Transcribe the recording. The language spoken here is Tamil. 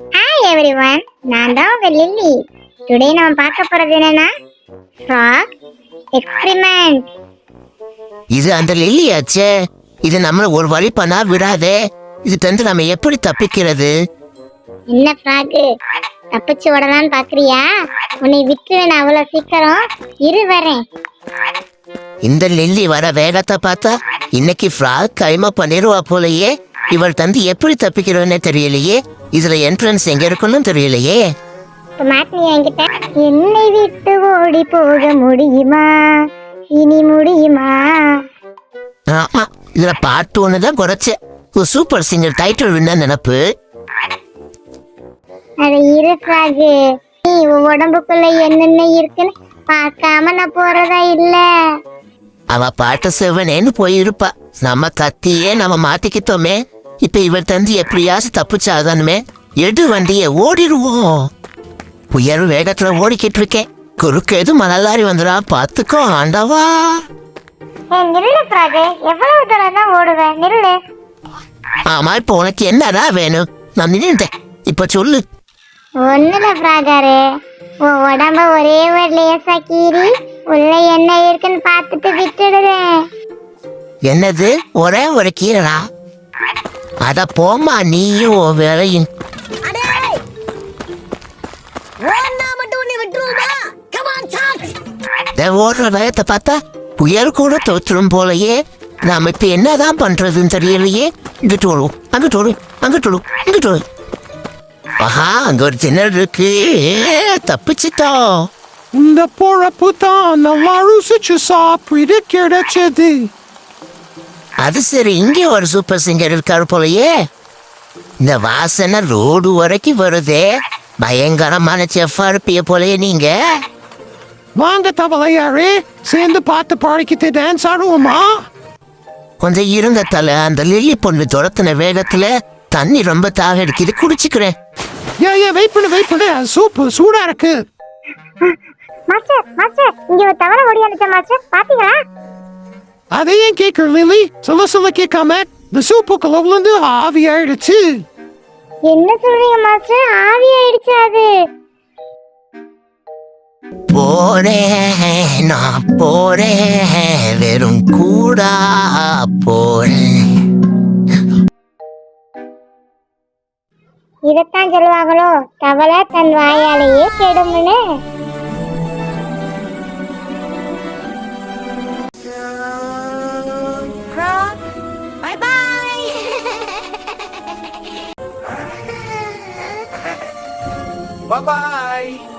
ஹாய் எவ்ரிவன் நான் தான் உங்க லில்லி டுடே நம்ம பார்க்க போறது என்னன்னா ஃப்ராக் எக்ஸ்பிரிமெண்ட் இது அந்த லில்லியாச்சே இது நம்மள ஒரு வழி பண்ணா விடாதே. இது தந்து நம்ம எப்படி தப்பிக்கிறது? என்ன ஃப்ராக் தப்பிச்சு ஓடலாம்னு பாக்குறியா உன்னை விட்டுருவேன் அவ்வளவு சீக்கிரம். இரு வரேன். இந்த லில்லி வர வேகத்தை பார்த்தா இன்னைக்கு ஃப்ராக் கைமா பண்ணிடுவா போலயே. இவள் தந்து எப்படி தப்பிக்கிறோன்னே தெரியலையே. இதுல என்ட்ரன்ஸ் எங்க இருக்குன்னு தெரியலையே. மாட்டினியா என்கிட்ட என்னை விட்டு ஓடி போக முடியுமா? இனி முடியுமா? ஆமா இதுல பாட்டு ஒண்ணுதான் குறைச்ச ஒரு சூப்பர் சிங்கர் டைட்டில் வின்ன நினப்பு. அது இரு ஃப்ராக். நீ உடம்புக்குள்ள என்னென்ன இருக்குன்னு பார்க்காம நான் போறதா இல்ல. அவ பாட்டு செவனேன்னு போயிருப்பா. நம்ம கத்தியே நம்ம மாட்டிக்கிட்டோமே. இப்ப இவர் தந்து எப்படியாவது தப்பிச்சாதானுமே எடு வண்டிய ஓடிடுவோம் புயல் வேகத்துல ஓடிக்கிட்டு இருக்கேன் குறுக்கு எதுவும் மணலாரி வந்துடா பாத்துக்கோ ஆண்டவா. ஆமா இப்ப உனக்கு என்னடா வேணும்? நான் நின்னுட்டேன் இப்ப சொல்லு. ஒண்ணுல ஃப்ராகாரு உன் உடம்ப ஒரே ஒரு லேசா கீறி உள்ள என்ன இருக்குன்னு பார்த்துட்டு விட்டுடுறேன். என்னது? ஒரே ஒரு கீழா அத போமா நீயும் உன் வேலையும். ஓடுற வேகத்தை பார்த்தா புயல் கூட தோற்றுடும் போலயே. நாம இப்ப என்னதான் பண்றதுன்னு தெரியலையே. இங்கிட்டு வரும் அங்கிட்டு வரும் அங்கிட்டு வரும் இங்கிட்டு வரும் ஆஹா அங்க ஒரு ஜன்னல் இருக்கு. தப்பிச்சிட்டோம். இந்த பொழப்பு தான் நல்லா ருசிச்சு சாப்பிட கிடைச்சது. அது சரி இங்கே ஒரு சூப்பர் சிங்கர் இருக்காரு போலயே. இந்த வாசனை ரோடு வரைக்கும் வருதே. பயங்கரமான செஃப்பா இருப்பிய போலயே நீங்க. வாங்க தவளையாரே சேர்ந்து பார்த்து பழக்கிட்டு டான்ஸ் ஆடுவோமா? கொஞ்சம் இருங்க தலை அந்த லில்லி பொண்ணு துரத்தின வேகத்துல தண்ணி ரொம்ப தாக அடிக்குது குடிச்சுக்கிறேன். ஏன் ஏன் வெயிட் பண்ணு வெயிட் பண்ணு சூப்பு சூடா இருக்கு. மாஸ்டர் மாஸ்டர் இங்க ஒரு தவற ஓடி அனுச்ச மாஸ்டர் பாத்தீங்களா? அதை ஏன் கேட்கற லிலி சொல்ல சொல்ல கேட்காம இந்த சூப்புக்குள்ள விழுந்து ஆவி ஆயிடுச்சு என்ன சொல்றீங்க மாஸ்டர் ஆவி ஆயிடுச்சு அது போறேன் நான் போறேன் வெறும் கூடா போறேன் இதத்தான் சொல்லுவாங்களோ தவளை தன் வாயாலேயே கெடும்னு Bye-bye!